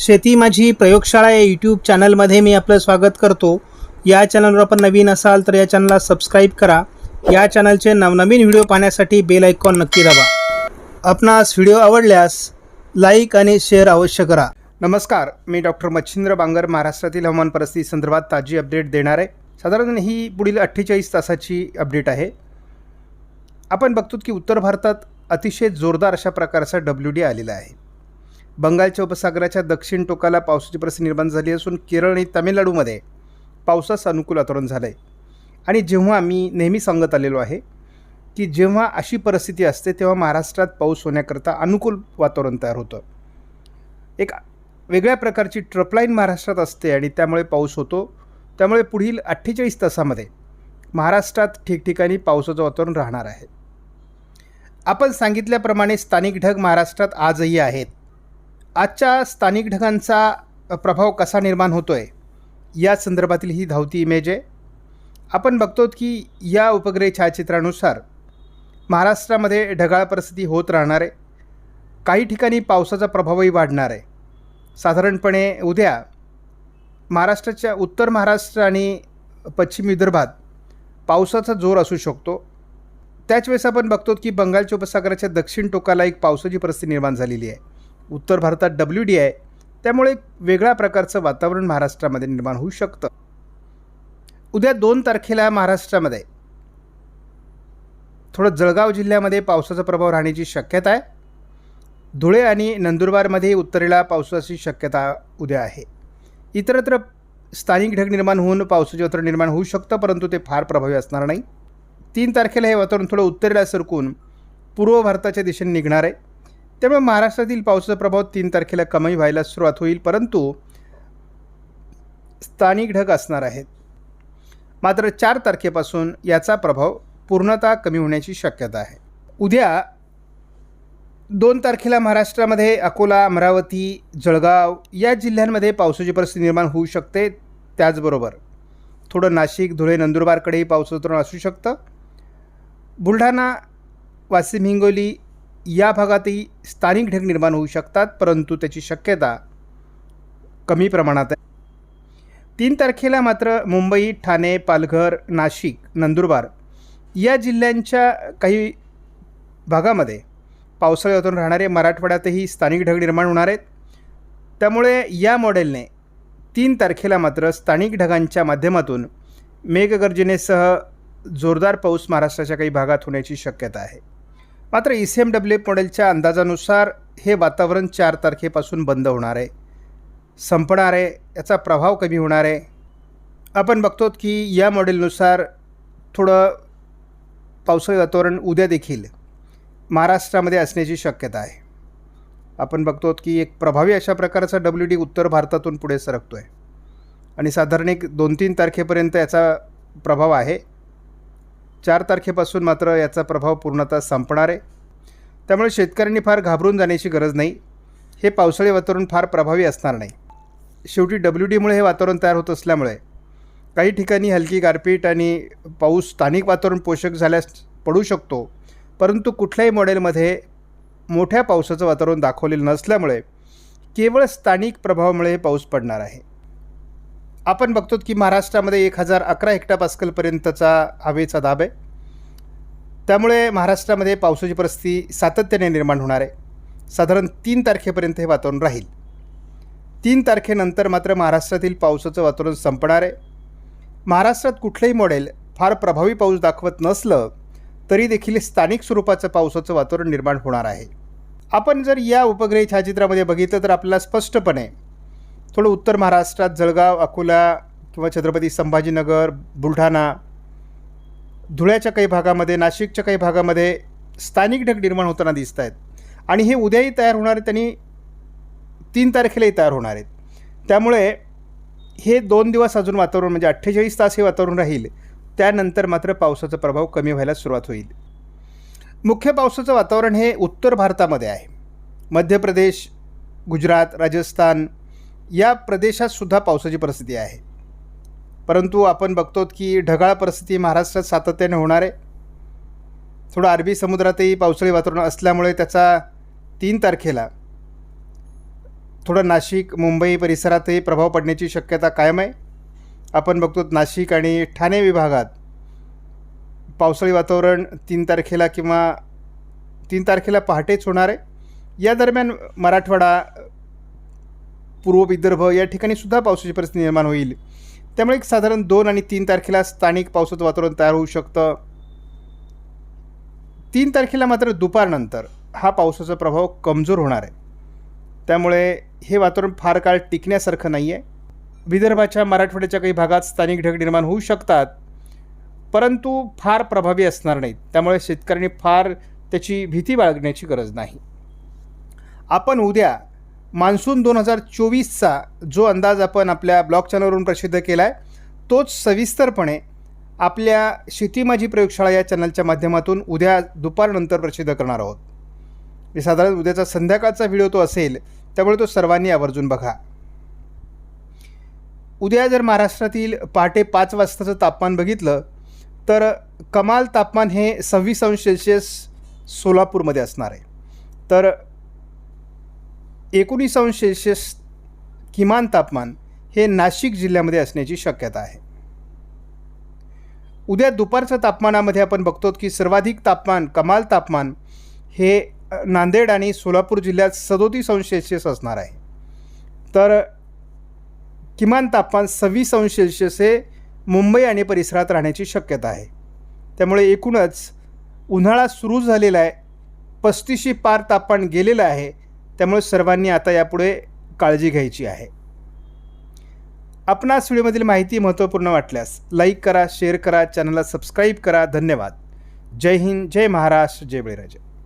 शेती माझी प्रयोगशाळा या यूट्यूब चॅनलमध्ये मी आपलं स्वागत करतो. या चॅनलवर आपण नवीन असाल तर या चॅनलला सबस्क्राईब करा. या चॅनलचे नवनवीन व्हिडिओ पाहण्यासाठी बेल आयकॉन नक्की दाबा. आपणास व्हिडिओ आवडल्यास लाईक आणि शेअर अवश्य करा. नमस्कार मी डॉक्टर मच्छिंद्र बांगर महाराष्ट्रातील हवामान परिस्थिती संदर्भात ताजी अपडेट देणार आहे. साधारण ही पुढील अठ्ठेचाळीस तासाची अपडेट आहे. आपण बघतो की उत्तर भारतात अतिशय जोरदार अशा प्रकारचा डब्ल्यू डी आलेला आहे. बंगालच्या उपसागराच्या दक्षिण टोकाला पावसाची परिस्थिती निर्माण झाली असून केरळ आणि तामिळनाडूमध्ये पावसास अनुकूल वातावरण झालं आहे आणि जेव्हा मी नेहमी सांगत आलेलो आहे की जेव्हा अशी परिस्थिती असते तेव्हा महाराष्ट्रात पाऊस होण्याकरता अनुकूल वातावरण तयार होतं. एक वेगळ्या प्रकारची ट्रपलाईन महाराष्ट्रात असते आणि त्यामुळे पाऊस होतो. त्यामुळे पुढील अठ्ठेचाळीस तासामध्ये महाराष्ट्रात ठिकठिकाणी पावसाचं वातावरण राहणार आहे. आपण सांगितल्याप्रमाणे स्थानिक ढग महाराष्ट्रात आजही आहेत. आजच्या स्थानिक ढगांचा प्रभाव कसा निर्माण होतो आहे या संदर्भातील ही धावती इमेज आहे. आपण बघतो की या उपग्रह छायाचित्रानुसार महाराष्ट्रामध्ये ढगाळ परिस्थिती होत राहणार आहे. काही ठिकाणी पावसाचा प्रभावही वाढणार आहे. साधारणपणे उद्या महाराष्ट्राच्या उत्तर महाराष्ट्र आणि पश्चिम विदर्भात पावसाचा जोर असू शकतो. त्याच वेळेस आपण बघतो की बंगालच्या उपसागराच्या दक्षिण टोकाला एक पावसाची परिस्थिती निर्माण झालेली आहे. उत्तर भारतात डब्ल्यू डी आहे त्यामुळे एक वेगळ्या प्रकारचं वातावरण महाराष्ट्रामध्ये निर्माण होऊ शकतं. उद्या दोन तारखेला महाराष्ट्रामध्ये थोडं जळगाव जिल्ह्यामध्ये पावसाचा प्रभाव राहण्याची शक्यता आहे. धुळे आणि नंदुरबारमध्ये उत्तरेला पावसाची शक्यता उद्या आहे. इतरत्र स्थानिक ढग निर्माण होऊन पावसाचे वातावरण निर्माण होऊ शकतं परंतु ते फार प्रभावी असणार नाही. तीन तारखेला हे वातावरण थोडं उत्तरेला सरकून पूर्व भारताच्या दिशेने निघणार आहे. त्यामुळे महाराष्ट्रातील पावसाचा प्रभाव तीन तारखेला कमी व्हायला सुरुवात होईल परंतु स्थानिक ढग असणार आहेत. मात्र चार तारखेपासून याचा प्रभाव पूर्णतः कमी होण्याची शक्यता आहे. उद्या दोन तारखेला महाराष्ट्रामध्ये अकोला अमरावती जळगाव या जिल्ह्यांमध्ये पावसाची परिस्थिती निर्माण होऊ शकते. त्याचबरोबर थोडं नाशिक धुळे नंदुरबारकडेही पावसाचं धोरण असू शकतं. बुलढाणा वाशिम हिंगोली या भागातही स्थानिक ढग निर्माण होऊ शकतात परंतु त्याची शक्यता कमी प्रमाणात आहे. तीन तारखेला मात्र मुंबई ठाणे पालघर नाशिक नंदुरबार या जिल्ह्यांच्या काही भागामध्ये पावसाळ्यातून राहणारे मराठवाड्यातही स्थानिक ढग निर्माण होणार आहेत. त्यामुळे या मॉडेलने तीन तारखेला मात्र स्थानिक ढगांच्या माध्यमातून मेघगर्जनेसह जोरदार पाऊस महाराष्ट्राच्या काही भागात होण्याची शक्यता आहे. मात्र ई सी एम डब्ल्यू मॉडेलच्या अंदाजानुसार हे वातावरण चार तारखेपासून बंद होणार आहे. संपणार आहे याचा प्रभाव कमी होणार आहे. आपण बघतो की या मॉडेलनुसार थोडं पावसाळी वातावरण उद्या देखील महाराष्ट्रामध्ये असण्याची शक्यता आहे. आपण बघतो की एक प्रभावी अशा प्रकारचा डब्ल्यू डी उत्तर भारतातून पुढे सरकतो आहे आणि साधारण एक दोन तीन तारखेपर्यंत याचा प्रभाव आहे. चार तारखेपासून मात्र याचा प्रभाव पूर्णतः संपणार आहे. त्यामुळे शेतकऱ्यांनी फार घाबरून जाण्याची गरज नाही. हे पावसाळी वातावरण फार प्रभावी असणार नाही. शेवटी डब्ल्यू डीमुळे हे वातावरण तयार होत असल्यामुळे काही ठिकाणी हलकी गारपीट आणि पाऊस स्थानिक वातावरण पोषक झाल्यास पडू शकतो. परंतु कुठल्याही मॉडेलमध्ये मोठ्या पावसाचं वातावरण दाखवलेलं नसल्यामुळे केवळ स्थानिक प्रभावामुळे हे पाऊस पडणार आहे. आपण बघतो की महाराष्ट्रामध्ये एक हजार अकरा हेक्टा पास्कलपर्यंतचा हवेचा दाब आहे. त्यामुळे महाराष्ट्रामध्ये पावसाची परिस्थिती सातत्याने निर्माण होणार आहे. साधारण तीन तारखेपर्यंत हे वातावरण राहील. तीन तारखेनंतर मात्र महाराष्ट्रातील पावसाचं वातावरण संपणार आहे. महाराष्ट्रात कुठलंही मॉडेल फार प्रभावी पाऊस दाखवत नसलं तरी देखील स्थानिक स्वरूपाचं पावसाचं वातावरण निर्माण होणार आहे. आपण जर या उपग्रही छायाचित्रामध्ये बघितलं तर आपल्याला स्पष्टपणे थोडं उत्तर महाराष्ट्रात जळगाव अकोला किंवा छत्रपती संभाजीनगर बुलढाणा धुळ्याच्या काही भागामध्ये नाशिकच्या काही भागामध्ये स्थानिक ढग निर्माण होताना दिसत आहेत आणि हे उद्याही तयार होणार आहेत आणि तीन तारखेलाही तयार होणार आहेत. त्यामुळे हे दोन दिवस अजून वातावरण म्हणजे अठ्ठेचाळीस तास हे वातावरण राहील. त्यानंतर मात्र पावसाचा प्रभाव कमी व्हायला सुरुवात होईल. मुख्य पावसाचं वातावरण हे उत्तर भारतामध्ये आहे. मध्य प्रदेश गुजरात राजस्थान या प्रदेशातसुद्धा पावसाची परिस्थिती आहे. परंतु आपण बघतो की ढगाळ परिस्थिती महाराष्ट्रात सातत्याने होणार आहे. थोडं अरबी समुद्रातही पावसाळी वातावरण असल्यामुळे त्याचा तीन तारखेला थोडं नाशिक मुंबई परिसरातही प्रभाव पडण्याची शक्यता कायम आहे. आपण बघतो नाशिक आणि ठाणे विभागात पावसाळी वातावरण तीन तारखेला किंवा तीन तारखेला पहाटेच होणार आहे. या दरम्यान मराठवाडा पूर्व विदर्भ या ठिकाणी सुद्धा पावसाची परिस्थिती निर्माण होईल. त्यामुळे एक साधारण दोन आणि तीन तारखेला स्थानिक पावसाचं वातावरण तयार होऊ शकतं. तीन तारखेला मात्र दुपारनंतर हा पावसाचा प्रभाव कमजोर होणार आहे. त्यामुळे हे वातावरण फार काळ टिकण्यासारखं नाही आहे विदर्भाच्या मराठवाड्याच्या काही भागात स्थानिक ढग निर्माण होऊ शकतात. परंतु फार प्रभावी असणार नाहीत. त्यामुळे शेतकऱ्यांनी फार त्याची भीती बाळगण्याची गरज नाही. आपण उद्या मान्सून दोन हजार चोवीसचा जो अंदाज आपण आपल्या ब्लॉग चॅनलवरून प्रसिद्ध केला आहे तोच सविस्तरपणे आपल्या शेती माझी प्रयोगशाळा या चॅनलच्या माध्यमातून उद्या दुपारनंतर प्रसिद्ध करणार आहोत. हे साधारण उद्याचा संध्याकाळचा व्हिडिओ तो असेल त्यामुळे तो सर्वांनी आवर्जून बघा. उद्या जर महाराष्ट्रातील पहाटे पाच वाजताचं तापमान बघितलं तर कमाल तापमान हे सव्वीस अंश सेल्सिअस सोलापूरमध्ये असणार आहे. तर एकोणीस अंश सेल्सिअस किमान तापमान हे नाशिक जिल्ह्यामध्ये असण्याची शक्यता आहे. उद्या दुपारच्या तापमानामध्ये आपण बघतो की सर्वाधिक तापमान कमाल तापमान हे नांदेड आणि सोलापूर जिल्ह्यात सदोतीस अंश सेल्सिअस असणार आहे. तर किमान तापमान सव्वीस अंश सेल्सिअस हे मुंबई आणि परिसरात राहण्याची शक्यता आहे. त्यामुळे एकूणच उन्हाळा सुरू झालेला आहे पस्तीशी पार तापमान गेलेलं आहे त्यामुळे सर्वांनी आता यापुढे काळजी घ्यायची आहे. आपणास व्हिडिओमधील माहिती महत्त्वपूर्ण वाटल्यास लाईक करा शेअर करा चॅनलला सबस्क्राईब करा. धन्यवाद. जय हिंद जय महाराष्ट्र जय बळीराजा.